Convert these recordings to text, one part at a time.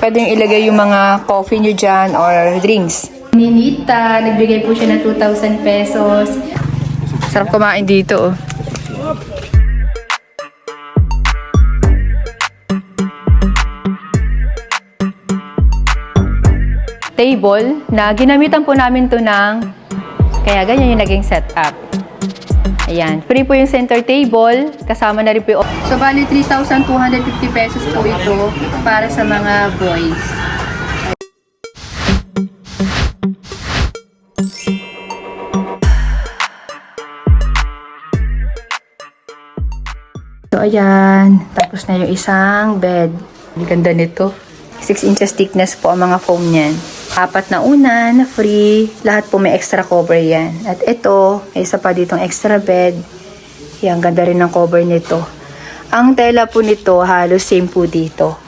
Pwede yung ilagay yung mga coffee nyo dyan or drinks. Ninita, nagbigay po siya ng 2,000 pesos. Sarap kumain dito. oh. Table na ginamitan po namin to ng kaya ganyan yung naging setup. Ayan. Free po yung center table. Kasama na rin po yung... So, bali 3,250 pesos po ito para sa mga boys. So, ayan. Tapos na yung isang bed. Ang ganda nito. 6 inches thickness po ang mga foam niyan. Apat na unan, free. Lahat po may extra cover yan. At ito, may isa pa ditong extra bed. Yan, ganda rin ng cover nito. Ang tela po nito, halos same po dito.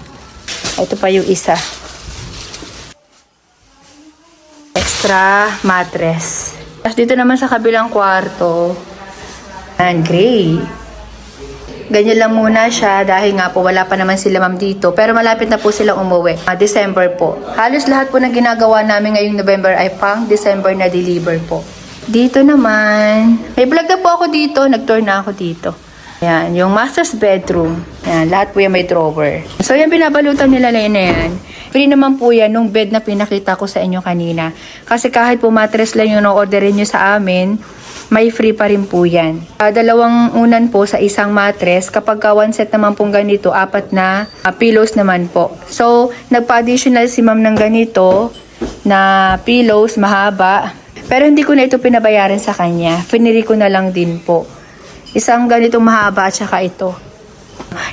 Ito pa yung isa. Extra mattress. Tapos dito naman sa kabilang kwarto, and gray. Ganyan lang muna siya dahil nga po wala pa naman sila ma'am dito. Pero malapit na po silang umuwi. Ah, December po. Halos lahat po ng ginagawa namin ngayong November ay pang December na deliver po. Dito naman, may vlog na po ako dito. Nag-tour na ako dito. Yan, yung master's bedroom. Yan, lahat po yan may drawer. So yan, binabalutan nila na yan. Free naman po yan nung bed na pinakita ko sa inyo kanina. Kasi kahit po mattress lang yung orderin nyo sa amin, may free pa rin po yan. Ah, dalawang unan po sa isang mattress. Kapag ka one set naman pong ganito, apat na ah, pillows naman po. So, nagpa-additional si ma'am ng ganito na pillows mahaba. Pero hindi ko na ito pinabayaran sa kanya. Finiri ko na lang din po. Isang ganitong mahaba at saka ito.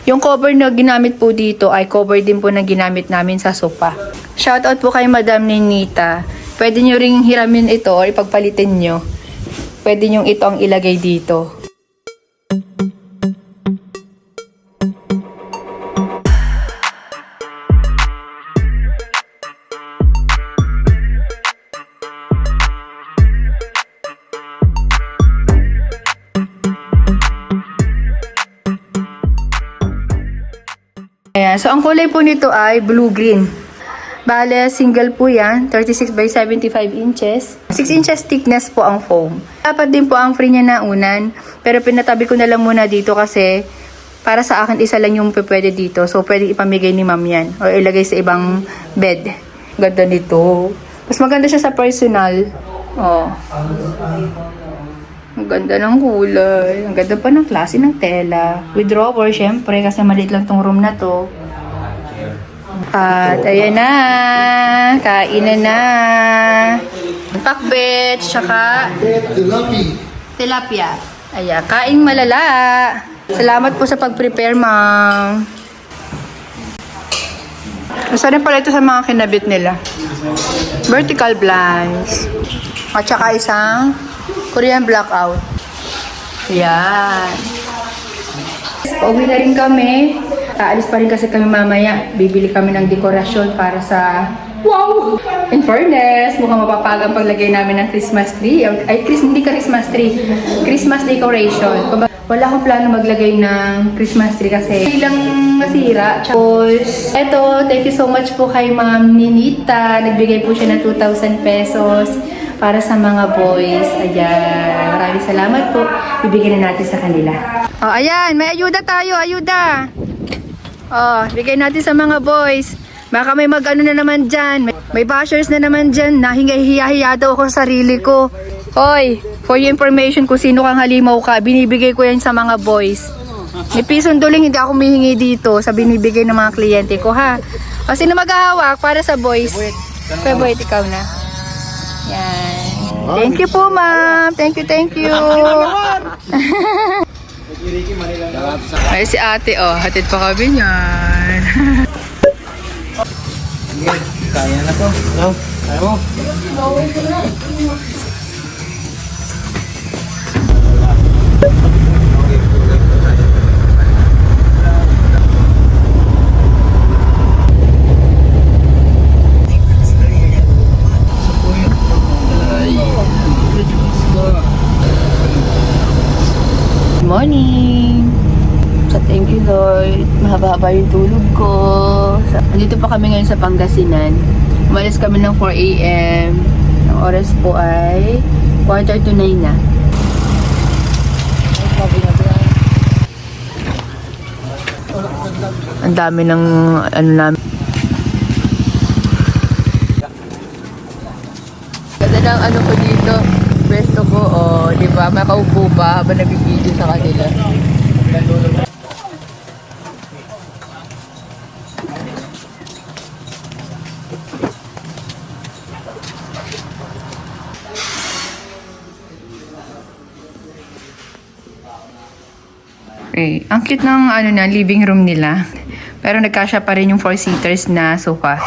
Yung cover na ginamit po dito ay cover din po na ginamit namin sa sofa. Shoutout po kay Madam Ninita. Pwede nyo ring hiramin ito or ipagpalitin nyo. Pwede nyo ito ang ilagay dito. Ayan. So, ang kulay po nito ay blue-green. Bale, single po yan. 36 by 75 inches. 6 inches thickness po ang foam. Dapat din po ang free niya na unan. Pero pinatabi ko na lang muna dito kasi para sa akin isa lang yung pwede dito. So, pwede ipamigay ni ma'am yan. O ilagay sa ibang bed. Ganda nito. Mas maganda siya sa personal. Oh. Ang ganda ng kulay. Ang ganda pa ng klase ng tela. With drawer, syempre, kasi maliit lang tong room na to. At ayan na. Kainan na. Pakbet, tsaka Tilapia. Ayan, kaing malala. Salamat po sa pag-prepare, ma'am. Gusto rin pala ito sa mga kinabit nila. Vertical blinds. At saka isang Korean blackout. Yan. Pauwi na rin kami. Aalis pa rin kasi kami mamaya. Bibili kami ng dekorasyon para sa... Wow! In fairness, mukhang mapapagang paglagay namin ng Christmas tree. Ay, Chris, hindi Christmas tree. Christmas decoration. Wala akong plano maglagay ng Christmas tree kasi bilang masira. Tapos, eto, thank you so much po kay Ma'am Ninita. Nagbigay po siya ng 2,000 pesos para sa mga boys. Ayan. Maraming salamat po. Bibigyan na natin sa kanila. Oh, ayan. May ayuda tayo. Ayuda. Oh, bigay natin sa mga boys. Baka may mag-ano na naman dyan. May, may bashers na naman dyan. Nahingahiya-hiya daw ako sa sarili ko. Hoy, for your information kung sino kang halimaw ka, binibigay ko yan sa mga boys. May pisong duling, hindi ako humihingi dito sa binibigay ng mga kliyente ko, ha? O, sino maghahawak para sa boys? Boyd, ikaw na. Yan. Thank you po, ma'am. Thank you, thank you. Ay, si ate, oh. Hatid pa kami niyan. Kaya na to. No? Kaya mo? Morning. So, thank you, Lord. Mahaba-haba yung tulog ko. So, andito pa kami ngayon sa Pangasinan. Umalis kami ng 4 a.m. Ang oras po ay quarter to 9 na. Ang dami ng ano namin. Ganda ng ano ko dito. Pwesto ko, oh, di ba? Makaupo pa habang nag-video sa kanila. Okay. Ang cute ng ano na, living room nila. Pero nagkasya pa rin yung four-seaters na sofa.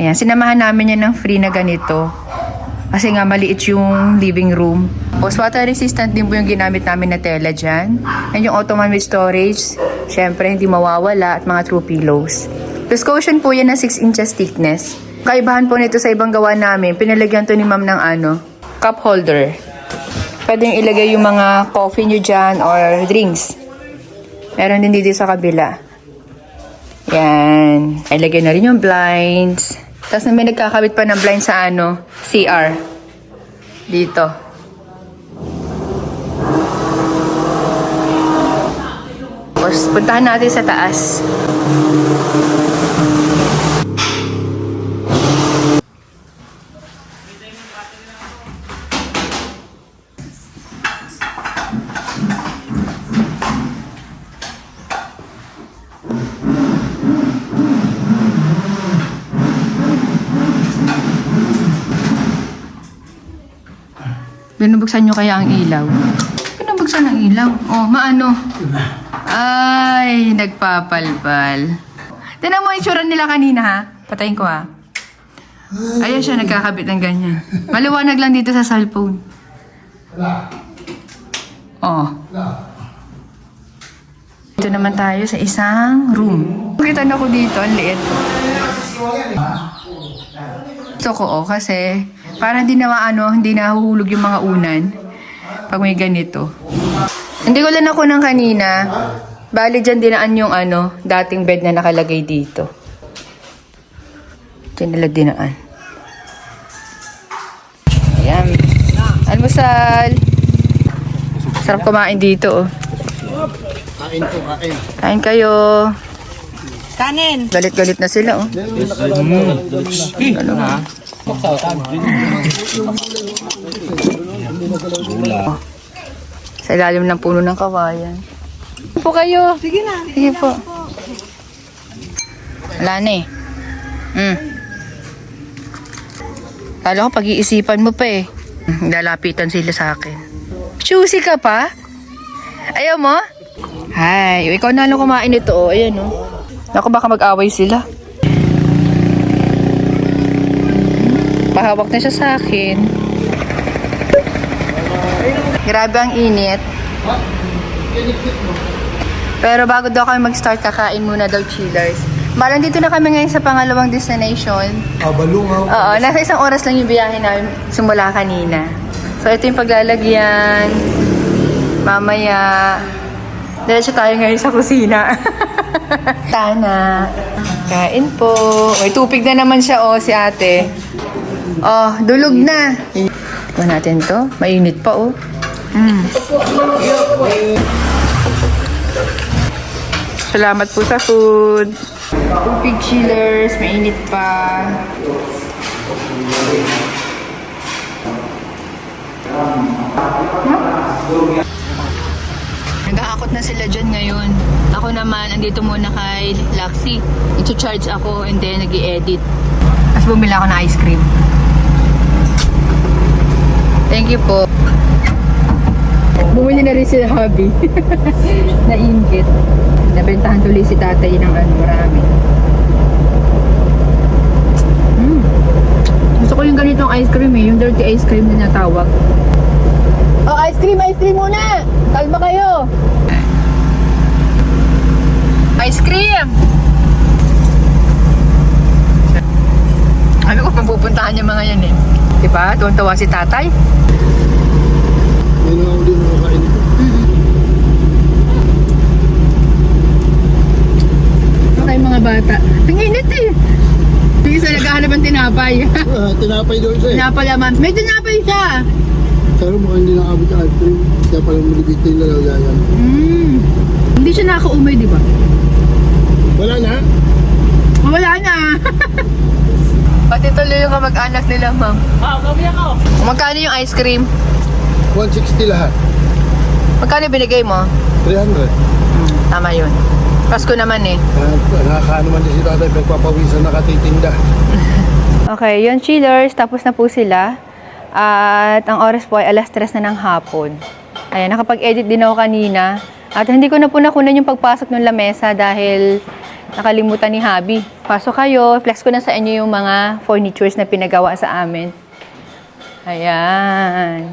Ayan, sinamahan namin yan ng free na ganito. Kasi nga maliit yung living room. Tapos water resistant din po yung ginamit namin na tela dyan. And yung ottoman with storage, syempre hindi mawawala at mga true pillows. Plus cushion po yan na 6 inches thickness. Kaibahan po nito sa ibang gawa namin, pinalagyan to ni ma'am ng ano, cup holder. Pwede yung ilagay yung mga coffee nyo dyan or drinks. Meron din dito sa kabila. Yan. Ilagay na rin yung blinds. Tapos may nagkakabit pa ng blind sa ano, CR. Dito. Tapos puntahan natin sa taas. Binubuksan nyo kaya ang ilaw? Binubuksan ang ilaw? Oh, maano? Ay, nagpapalpal. Tinan mo yung tsura nila kanina ha. Patayin ko ha. Ayan siya, nagkakabit ng ganyan. Maliwanag lang dito sa cellphone. Oh. Dito naman tayo sa isang room. Kita na ko dito, ang liit. Gusto ko oh, kasi para hindi na ano, hindi nahuhulog yung mga unan pag may ganito. Hindi ko lang ako ng kanina. Bali dyan dinaan yung ano, dating bed na nakalagay dito. Dyan nila dinaan. Ayan. Almusal. Sarap kumain dito oh. Kain po, kain. Kain kayo. Kanin. Galit-galit na sila oh. Sa ilalim ng puno ng kawayan. Po kayo. Sige na. Sige po. Wala na eh. Mm. Kala ko pag-iisipan mo pa eh. Mm, Lalapitan sila sa akin. Choosy ka pa? Ayaw mo? Hay, ikaw na lang kumain ito oh. Ayan oh. Naku, baka mag-away sila. Pahawak na siya sa akin. Grabe ang init. Pero bago daw kami mag-start, kakain muna daw chillers. Malang dito na kami ngayon sa pangalawang destination. Kabalungaw. Oo, nasa isang oras lang yung biyahe namin simula kanina. So, ito yung paglalagyan. Mamaya, diretso tayo ngayon sa kusina. Tana. Kain po. May tupig na naman siya, oh, si ate. Oh, dulog na. Tignan natin to. Mainit pa, oh. Mm. Salamat po sa food. Tupig chillers, mainit pa. Nag-aakot na sila dyan ngayon. Ako naman, andito muna kay Laxi. I-charge ako and then nag edit Tapos bumili ako ng ice cream. You po. Bumili na rin si hubby. Nainggit. Nabentahan tuloy si tatay ng ano, marami. Mm. Gusto ko yung ganitong ice cream eh, yung dirty ice cream na natawag. Oh, ice cream, ice cream muna! Kalma kayo! Ice cream! Sabi ko, pagpupuntahan yung mga yan eh. Diba? Tuwan-tawa si tatay. Yun ang uli mo kain ito. bata. Ang init eh. Yung isa naghahanap ng tinapay. Ah, tinapay doon siya eh. tinapay naman. May tinapay siya. Pero mukhang hindi nakabot ice cream. Kaya pala malibit yung lalagayan. Mm. Hindi siya nakaumay, di ba? Wala na? Wala na. Tuloy yung kamag-anak nila, ma'am. Ah, ako. Magkano yung ice cream? 160 lahat. Magkano binigay mo? 300. Tama yun. Pasko naman eh. Ah, Nakakaano man din si tatay. Pagpapawisan nakatitinda. Okay, yun chillers. Tapos na po sila. At ang oras po ay alas 3 na ng hapon. Ayan, nakapag-edit din ako kanina. At hindi ko na po nakunan yung pagpasok ng lamesa dahil nakalimutan ni Habi. Pasok kayo, flex ko na sa inyo yung mga furnitures na pinagawa sa amin. Ayan.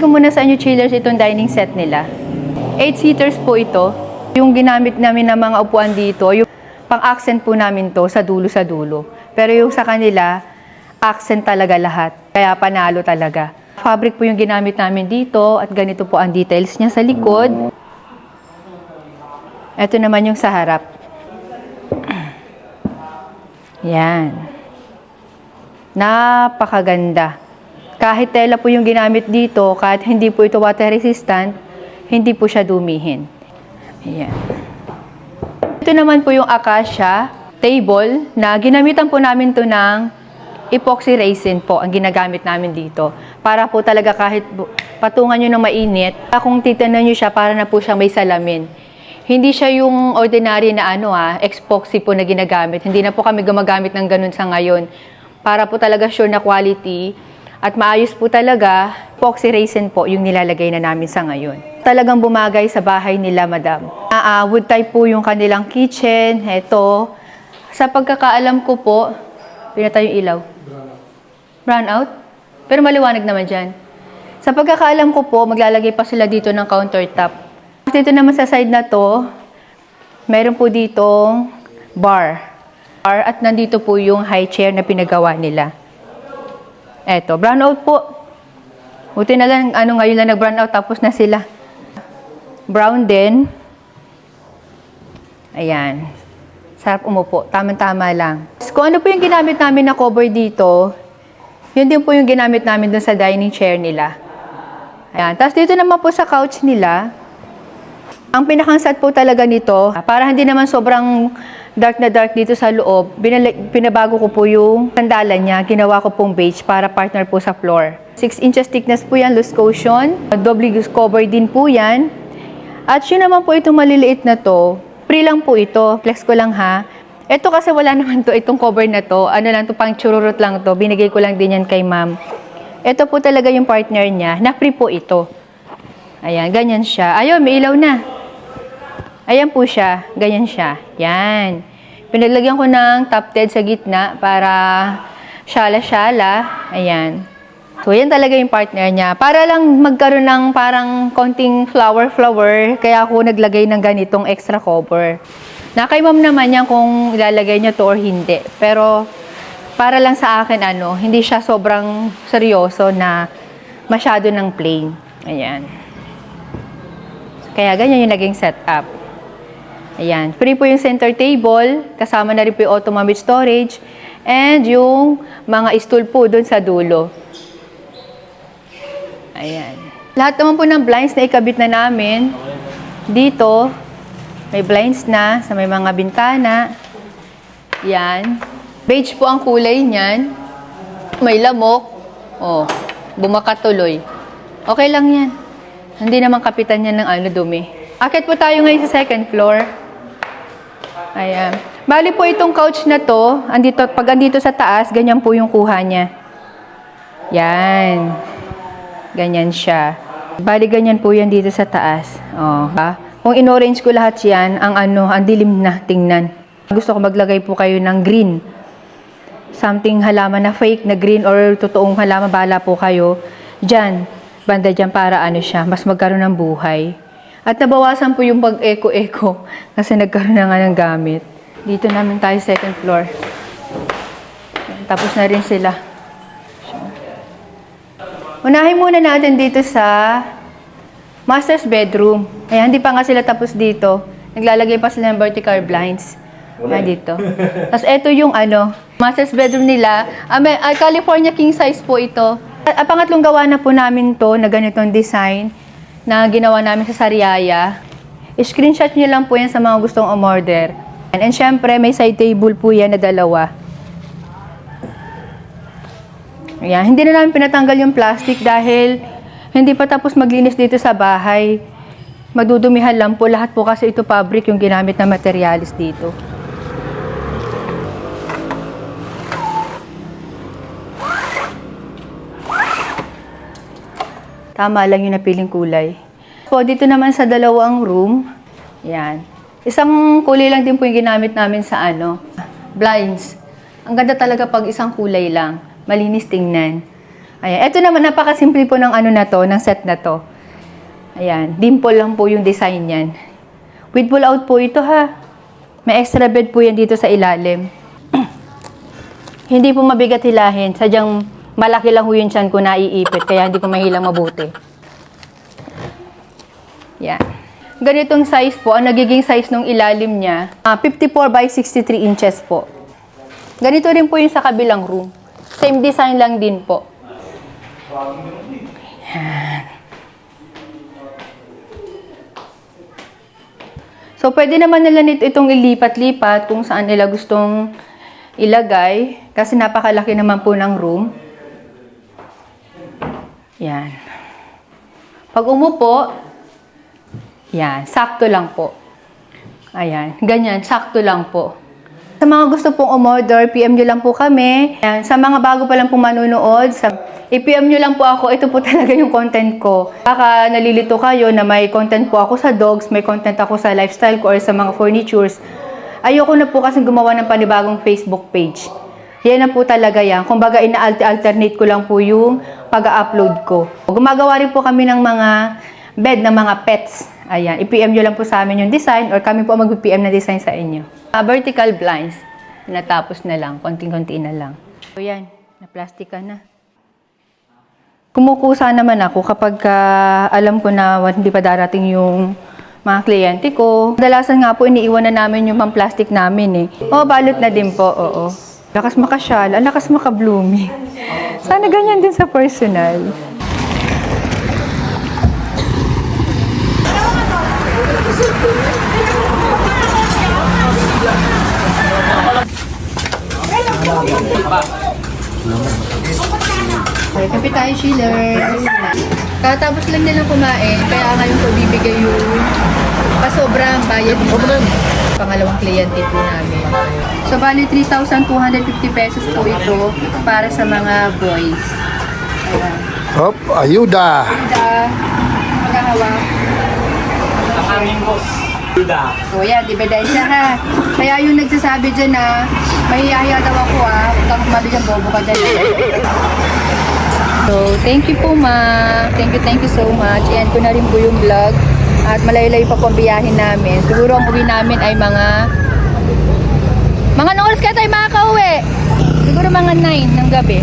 Ko muna sa inyo, chillers, itong dining set nila. 8-seaters po ito. Yung ginamit namin ng mga upuan dito, yung pang-accent po namin to sa dulo sa dulo. Pero yung sa kanila, accent talaga lahat. Kaya panalo talaga. Fabric po yung ginamit namin dito at ganito po ang details niya sa likod. Ito naman yung sa harap. Yan. Napakaganda. Kahit tela po yung ginamit dito, kahit hindi po ito water resistant, hindi po siya dumihin. Ayan. Ito naman po yung acacia table na ginamitan po namin to ng epoxy resin po ang ginagamit namin dito. Para po talaga kahit patungan nyo ng mainit, kung titanan nyo siya, para na po siyang may salamin. Hindi siya yung ordinary na ano ah, epoxy po na ginagamit. Hindi na po kami gumagamit ng ganun sa ngayon. Para po talaga sure na quality at maayos po talaga, epoxy resin po yung nilalagay na namin sa ngayon. Talagang bumagay sa bahay nila, madam. Ah, wood type po yung kanilang kitchen. Ito. Sa pagkakaalam ko po, pinatay yung ilaw. Brown out? Pero maliwanag naman dyan. Sa pagkakaalam ko po, maglalagay pa sila dito ng countertop. Dito naman sa side na to, meron po ditong bar. Bar at nandito po yung high chair na pinagawa nila. Eto, brown out po. Buti na lang, ano ngayon lang nag-brown out, tapos na sila. Brown din. Ayan. Sarap umupo. Tama-tama lang. Kung ano po yung ginamit namin na cover dito, yun din po yung ginamit namin dun sa dining chair nila. Ayan. Tapos dito naman po sa couch nila, ang pinakansat po talaga nito, para hindi naman sobrang dark na dark dito sa loob, pinabago ko po yung sandalan niya, ginawa ko pong beige para partner po sa floor. 6 inches thickness po yan, loose cushion. Doubly cover din po yan. At yun naman po itong maliliit na to, free lang po ito, flex ko lang ha. Ito kasi wala naman to, itong cover na to, ano lang to, pang chururot lang to, binigay ko lang din yan kay ma'am. Ito po talaga yung partner niya, na free po ito. Ayan, ganyan siya. Ayun, may ilaw na. Ayan po siya. Ganyan siya. Yan. Pinaglagyan ko ng top 10 sa gitna para syala-syala. Ayan. So, yan talaga yung partner niya. Para lang magkaroon ng parang konting flower-flower, kaya ako naglagay ng ganitong extra cover. Na kay ma'am naman yan kung ilalagay niya to or hindi. Pero, para lang sa akin, ano, hindi siya sobrang seryoso na masyado ng plain. Ayan. Kaya ganyan yung naging setup. Ayan. Free po yung center table. Kasama na rin po yung automatic storage. And yung mga stool po doon sa dulo. Ayan. Lahat naman po ng blinds na ikabit na namin. Dito, may blinds na sa may mga bintana. Yan. Beige po ang kulay niyan. May lamok. Oh, bumakatuloy. Okay lang yan. Hindi naman kapitan yan ng ano dumi. Akit po tayo ngayon sa second floor. Ayan. Bali po itong couch na to, andito, pag andito sa taas, ganyan po yung kuha niya. Yan. Ganyan siya. Bali ganyan po yan dito sa taas. Oh, ha? Kung in-orange ko lahat yan, ang ano, ang dilim na tingnan. Gusto ko maglagay po kayo ng green. Something halaman na fake na green or totoong halaman, bala po kayo. Diyan, banda dyan para ano siya, mas magkaroon ng buhay. At nabawasan po yung pag-eco-eco kasi nagkaroon na nga ng gamit. Dito namin tayo second floor. Tapos na rin sila. Unahin muna natin dito sa master's bedroom. Ayan, hindi pa nga sila tapos dito. Naglalagay pa sila ng vertical blinds. Ayan dito. Tapos ito yung ano, master's bedroom nila. Ah, ah, California king size po ito. At pangatlong gawa na po namin to na ganitong design na ginawa namin sa Sariaya. I-screenshot nyo lang po yan sa mga gustong umorder. And, and syempre, may side table po yan na dalawa. Ayan, hindi na namin pinatanggal yung plastic dahil hindi pa tapos maglinis dito sa bahay. Madudumihan lang po. Lahat po kasi ito fabric yung ginamit na materialis dito. Tama lang yung napiling kulay. Po, dito naman sa dalawang room, yan. Isang kulay lang din po yung ginamit namin sa ano, blinds. Ang ganda talaga pag isang kulay lang. Malinis tingnan. Ayan. Ito naman, napakasimple po ng ano na to, ng set na to. Ayan. Dimple lang po yung design niyan. With pull out po ito ha. May extra bed po yan dito sa ilalim. hindi po mabigat hilahin. Sadyang malaki lang ho yun tiyan ko naiipit. Kaya hindi ko mahilang mabuti. Yan. Ganitong size po, ang nagiging size ng ilalim niya, ah, 54 by 63 inches po. Ganito rin po yung sa kabilang room. Same design lang din po. Yan. So, pwede naman nila nito itong ilipat-lipat kung saan nila gustong ilagay. Kasi napakalaki naman po ng room. Yan. Pag umupo, yan, sakto lang po. Ayan, ganyan, sakto lang po. Sa mga gusto pong umorder, PM nyo lang po kami. Ayan, sa mga bago pa lang pong manunood, sa, i-PM nyo lang po ako. Ito po talaga yung content ko. Baka nalilito kayo na may content po ako sa dogs, may content ako sa lifestyle ko or sa mga furnitures. Ayoko na po kasi gumawa ng panibagong Facebook page. Yan na po talaga yan. Kung baga, ina-alternate ko lang po yung pag-upload ko. Gumagawa rin po kami ng mga bed ng mga pets. Ayan, i-PM nyo lang po sa amin yung design or kami po mag-PM na design sa inyo. Ah, vertical blinds, natapos na lang, konting-konti na lang. So yan, na-plastic na. Kumukusa naman ako kapag ah, alam ko na hindi pa darating yung mga kliyente ko. Kadalasan nga po iniiwan na namin yung pang-plastic namin eh. Oh, balot na din po, oo. Lakas makasyal, ang lakas maka-blooming. Sana ganyan din sa personal. Okay, kape tayo, Sheilers. Katapos lang nilang kumain, kaya ngayon ko bibigay yung pasobrang bayad ni Ma'am. Pangalawang kliyente po namin. So, bali 3,250 pesos po ito para sa mga boys. Ayan. Hop, ayuda. Ganda. Maghahawak. So, yan, dibedensya ha. Kaya yung nagsasabi dyan na, mahihiya daw ako ha. Huwag kang kumabi dyan, bobo ka dyan. So, thank you po ma. Thank you, thank you so much. Ayan ko na rin po yung vlog at malaylay pa po ang biyahin namin. Siguro ang uwi namin ay mga mga oras kaya tayo makakauwi. Siguro mga 9 ng gabi.